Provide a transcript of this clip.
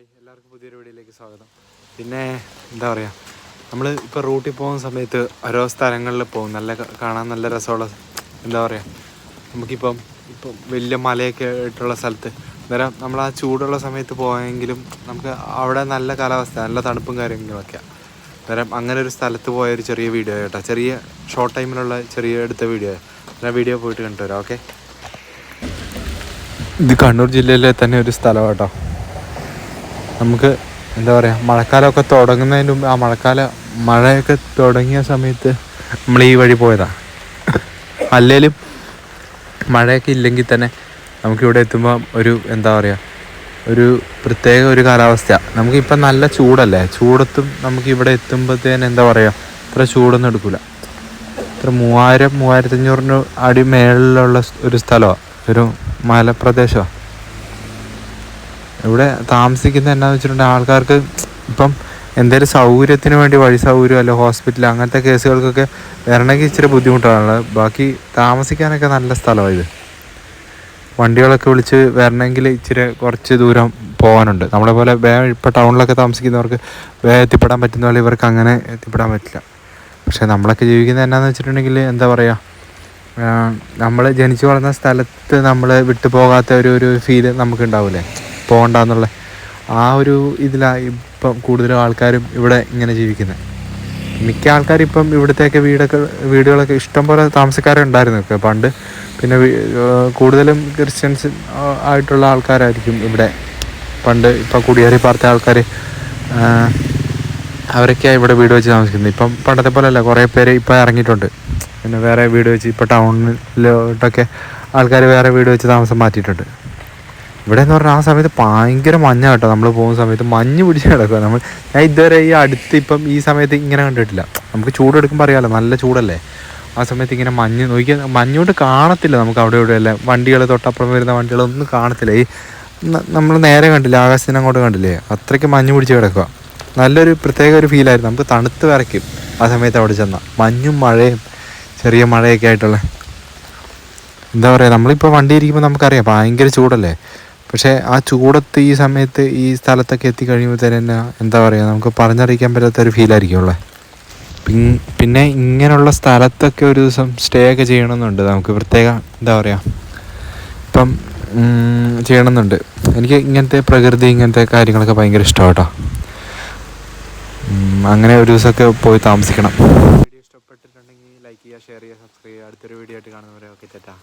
Hi എല്ലാവർക്കും പുതിയൊരു വീഡിയോയിലേക്ക് സ്വാഗതം. പിന്നെ എന്താ പറയുക നമ്മൾ ഇപ്പോൾ റൂട്ടിൽ പോകുന്ന സമയത്ത് ഓരോ സ്ഥലങ്ങളിൽ പോകും. നല്ല കാണാൻ നല്ല രസമുള്ള എന്താ പറയുക നമുക്കിപ്പം ഇപ്പം വലിയ മലയൊക്കെ ആയിട്ടുള്ള സ്ഥലത്ത്. അന്നേരം നമ്മൾ ആ ചൂടുള്ള സമയത്ത് പോയെങ്കിലും നമുക്ക് അവിടെ നല്ല കാലാവസ്ഥ നല്ല തണുപ്പും കാര്യങ്ങളൊക്കെയാണ് അന്നേരം അങ്ങനെ ഒരു സ്ഥലത്ത് പോയ ഒരു ചെറിയ വീഡിയോ കേട്ടോ. ചെറിയ ഷോർട്ട് ടൈമിലുള്ള ചെറിയ എടുത്ത വീഡിയോ. ആ വീഡിയോ പോയിട്ട് കണ്ടുവരാം ഓക്കെ ഇത് കണ്ണൂർ ജില്ലയിലെ തന്നെ ഒരു സ്ഥലം കേട്ടോ. നമുക്ക് എന്താ പറയുക മഴക്കാലമൊക്കെ തുടങ്ങുന്നതിന് മുമ്പ് ആ മഴക്കാല മഴയൊക്കെ തുടങ്ങിയ സമയത്ത് നമ്മൾ ഈ വഴി പോയതാണ് അല്ലേലും മഴയൊക്കെ ഇല്ലെങ്കിൽ തന്നെ നമുക്കിവിടെ എത്തുമ്പോൾ ഒരു എന്താ പറയുക ഒരു പ്രത്യേക ഒരു കാലാവസ്ഥ നമുക്കിപ്പം നല്ല ചൂടല്ലേ? ചൂടത്തും നമുക്ക് ഇവിടെ എത്തുമ്പോഴത്തേന് എന്താ പറയുക ഇത്ര ചൂടൊന്നും എടുക്കില്ല ഇത്ര മൂവായിരം മൂവായിരത്തഞ്ഞൂറിന് അടി മേളിലുള്ള ഒരു സ്ഥലമാണ് ഒരു മലപ്രദേശമാണ് ഇവിടെ താമസിക്കുന്ന എന്നാന്ന് വെച്ചിട്ടുണ്ടെങ്കിൽ ആൾക്കാർക്ക് ഇപ്പം എന്തെങ്കിലും സൗകര്യത്തിന് വേണ്ടി വഴി സൗകര്യം അല്ല ഹോസ്പിറ്റൽ അങ്ങനത്തെ കേസുകൾക്കൊക്കെ വരണമെങ്കിൽ ഇച്ചിരി ബുദ്ധിമുട്ടാണ് ബാക്കി താമസിക്കാനൊക്കെ നല്ല സ്ഥലമാണ് ഇത്. വണ്ടികളൊക്കെ വിളിച്ച് വരണമെങ്കിൽ ഇച്ചിരി കുറച്ച് ദൂരം പോകാനുണ്ട്. നമ്മളെ പോലെ വേഗം ഇപ്പോൾ ടൗണിലൊക്കെ താമസിക്കുന്നവർക്ക് വേഗം എത്തിപ്പെടാൻ പറ്റുന്ന പോലെ ഇവർക്ക് അങ്ങനെ എത്തിപ്പെടാൻ പറ്റില്ല. പക്ഷേ നമ്മളൊക്കെ ജീവിക്കുന്നത് എന്നാന്ന് വെച്ചിട്ടുണ്ടെങ്കിൽ എന്താ പറയുക നമ്മൾ ജനിച്ചു വളർന്ന സ്ഥലത്ത് നമ്മൾ വിട്ടു പോകാത്ത ഒരു ഒരു ഫീൽ നമുക്ക് ഉണ്ടാവില്ലേ? പോകണ്ടെന്നുള്ള ആ ഒരു ഇതിലാണ് ഇപ്പം കൂടുതലും ആൾക്കാരും ഇവിടെ ഇങ്ങനെ ജീവിക്കുന്നത് മിക്ക ആൾക്കാരും ഇപ്പം ഇവിടുത്തെയൊക്കെ വീടൊക്കെ വീടുകളൊക്കെ ഇഷ്ടംപോലെ പോലെ താമസക്കാരുണ്ടായിരുന്നു ഒക്കെ. പണ്ട് പിന്നെ കൂടുതലും ക്രിസ്ത്യൻസ് ആയിട്ടുള്ള ആൾക്കാരായിരിക്കും ഇവിടെ. പണ്ട് ഇപ്പം കുടിയേറി പാർത്ത ആൾക്കാർ അവരൊക്കെയാണ് ഇവിടെ വീട് വെച്ച് താമസിക്കുന്നത്. ഇപ്പം പണ്ടത്തെ പോലെ അല്ല കുറേ പേര് ഇപ്പം ഇറങ്ങിയിട്ടുണ്ട് പിന്നെ വേറെ വീട് വെച്ച് ഇപ്പോൾ ടൗണിലോട്ടൊക്കെ ആൾക്കാർ വേറെ വീട് വെച്ച് താമസം മാറ്റിയിട്ടുണ്ട്. ഇവിടെ എന്ന് പറഞ്ഞാൽ ആ സമയത്ത് ഭയങ്കര മഞ്ഞ കേട്ടോ നമ്മൾ പോകുന്ന സമയത്ത്. മഞ്ഞ് പിടിച്ച് കിടക്കുക നമ്മൾ ഞാൻ ഇതുവരെ ഈ അടുത്ത് ഇപ്പം ഈ സമയത്ത് ഇങ്ങനെ കണ്ടിട്ടില്ല. നമുക്ക് ചൂടെടുക്കുമ്പോൾ അറിയാമല്ലോ നല്ല ചൂടല്ലേ? ആ സമയത്ത് ഇങ്ങനെ മഞ്ഞ് നോക്കിയാൽ മഞ്ഞോട്ട് കാണത്തില്ല നമുക്ക് അവിടെ ഇവിടെ അല്ലേ വണ്ടികൾ തൊട്ടപ്പുറം വരുന്ന വണ്ടികളൊന്നും കാണത്തില്ല. ഈ നമ്മൾ നേരെ കണ്ടില്ല ആകാശത്തിന് അങ്ങോട്ട് കണ്ടില്ലേ? അത്രയ്ക്ക് മഞ്ഞ് പിടിച്ച് കിടക്കുക നല്ലൊരു പ്രത്യേക ഒരു ഫീലായിരുന്നു നമുക്ക് തണുത്ത് വിറയ്ക്കും ആ സമയത്ത് അവിടെ ചെന്നാൽ മഞ്ഞും മഴയും ചെറിയ മഴയൊക്കെ ആയിട്ടുള്ള. എന്താ പറയുക നമ്മളിപ്പോൾ വണ്ടി ഇരിക്കുമ്പോൾ നമുക്കറിയാം ഭയങ്കര ചൂടല്ലേ? പക്ഷേ ആ ചൂടത്ത് ഈ സമയത്ത് ഈ സ്ഥലത്തൊക്കെ എത്തിക്കഴിയുമ്പോൾ തന്നെ എന്താ പറയുക നമുക്ക് പറഞ്ഞറിയിക്കാൻ പറ്റാത്ത ഒരു ഫീലായിരിക്കുമല്ലേ പിന്നെ ഇങ്ങനെയുള്ള സ്ഥലത്തൊക്കെ ഒരു ദിവസം സ്റ്റേ ഒക്കെ ചെയ്യണമെന്നുണ്ട്. നമുക്ക് പ്രത്യേക എന്താ പറയുക ഇപ്പം ചെയ്യണമെന്നുണ്ട്. എനിക്ക് ഇങ്ങനത്തെ പ്രകൃതി ഇങ്ങനത്തെ കാര്യങ്ങളൊക്കെ ഭയങ്കര ഇഷ്ടമാണ് കേട്ടോ അങ്ങനെ ഒരു ദിവസമൊക്കെ പോയി താമസിക്കണം. വീഡിയോ ഇഷ്ടപ്പെട്ടിട്ടുണ്ടെങ്കിൽ ലൈക്ക് ചെയ്യുക ഷെയർ ചെയ്യുക സബ്സ്ക്രൈബ് ചെയ്യുക. അടുത്തൊരു വീഡിയോ ആയിട്ട് കാണുന്നവരെ ഓക്കെ ചേട്ടാ